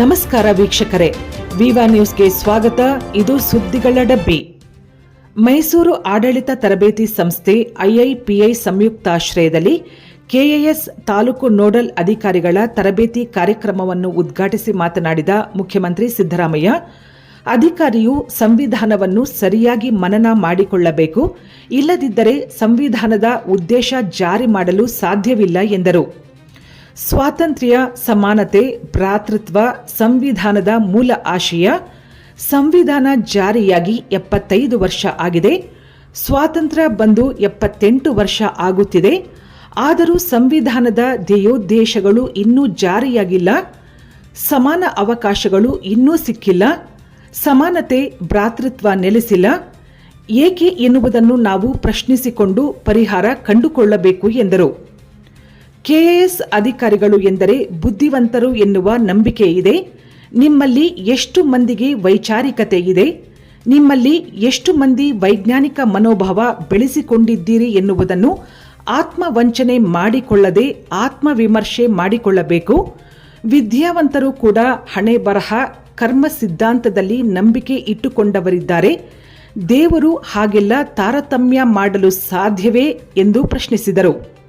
ನಮಸ್ಕಾರ ವೀಕ್ಷಕರೇ. ವಿವಾ ನ್ಯೂಸ್ಗೆ ಸ್ವಾಗತ. ಇದು ಸುದ್ದಿಗಳ ಡಬ್ಬಿ. ಮೈಸೂರು ಆಡಳಿತ ತರಬೇತಿ ಸಂಸ್ಥೆ ಐಐಪಿಐ ಸಂಯುಕ್ತಾಶ್ರಯದಲ್ಲಿ ಕೆಎಎಸ್ ತಾಲೂಕು ನೋಡಲ್ ಅಧಿಕಾರಿಗಳ ತರಬೇತಿ ಕಾರ್ಯಕ್ರಮವನ್ನು ಉದ್ಘಾಟಿಸಿ ಮಾತನಾಡಿದ ಮುಖ್ಯಮಂತ್ರಿ ಸಿದ್ದರಾಮಯ್ಯ, ಅಧಿಕಾರಿಯು ಸಂವಿಧಾನವನ್ನು ಸರಿಯಾಗಿ ಮನನ ಮಾಡಿಕೊಳ್ಳಬೇಕು, ಇಲ್ಲದಿದ್ದರೆ ಸಂವಿಧಾನದ ಉದ್ದೇಶ ಜಾರಿ ಮಾಡಲು ಸಾಧ್ಯವಿಲ್ಲ ಎಂದರು. ಸ್ವಾತಂತ್ರ್ಯ, ಸಮಾನತೆ, ಭ್ರಾತೃತ್ವ, ಸಂವಿಧಾನದ ಮೂಲ ಆಶಯ, ಸಂವಿಧಾನ ಜಾರಿಯಾಗಿ ಎಪ್ಪತ್ತೈದು ವರ್ಷ ಆಗಿದೆ. ಸ್ವಾತಂತ್ರ್ಯ ಬಂದು ಎಪ್ಪತ್ತೆಂಟು ವರ್ಷ ಆಗುತ್ತಿದೆ. ಆದರೂ ಸಂವಿಧಾನದ ಧ್ಯೇಯೋದ್ದೇಶಗಳು ಇನ್ನೂ ಜಾರಿಯಾಗಿಲ್ಲ. ಸಮಾನ ಅವಕಾಶಗಳು ಇನ್ನೂ ಸಿಕ್ಕಿಲ್ಲ. ಸಮಾನತೆ, ಭ್ರಾತೃತ್ವ ನೆಲೆಸಿಲ್ಲ. ಏಕೆ ಎನ್ನುವುದನ್ನು ನಾವು ಪ್ರಶ್ನಿಸಿಕೊಂಡು ಪರಿಹಾರ ಕಂಡುಕೊಳ್ಳಬೇಕು ಎಂದರು. ಕೆಎಎಸ್ ಅಧಿಕಾರಿಗಳು ಎಂದರೆ ಬುದ್ಧಿವಂತರು ಎನ್ನುವ ನಂಬಿಕೆ ಇದೆ. ನಿಮ್ಮಲ್ಲಿ ಎಷ್ಟು ಮಂದಿಗೆ ವೈಚಾರಿಕತೆ ಇದೆ? ನಿಮ್ಮಲ್ಲಿ ಎಷ್ಟು ಮಂದಿ ವೈಜ್ಞಾನಿಕ ಮನೋಭಾವ ಬೆಳೆಸಿಕೊಂಡಿದ್ದೀರಿ ಎನ್ನುವುದನ್ನು ಆತ್ಮವಂಚನೆ ಮಾಡಿಕೊಳ್ಳದೆ ಆತ್ಮವಿಮರ್ಶೆ ಮಾಡಿಕೊಳ್ಳಬೇಕು. ವಿದ್ಯಾವಂತರು ಕೂಡ ಹಣೆ ಬರಹ, ಕರ್ಮ ಸಿದ್ಧಾಂತದಲ್ಲಿ ನಂಬಿಕೆ ಇಟ್ಟುಕೊಂಡವರಿದ್ದಾರೆ. ದೇವರು ಹಾಗೆಲ್ಲ ತಾರತಮ್ಯ ಮಾಡಲು ಸಾಧ್ಯವೇ ಎಂದು ಪ್ರಶ್ನಿಸಿದರು.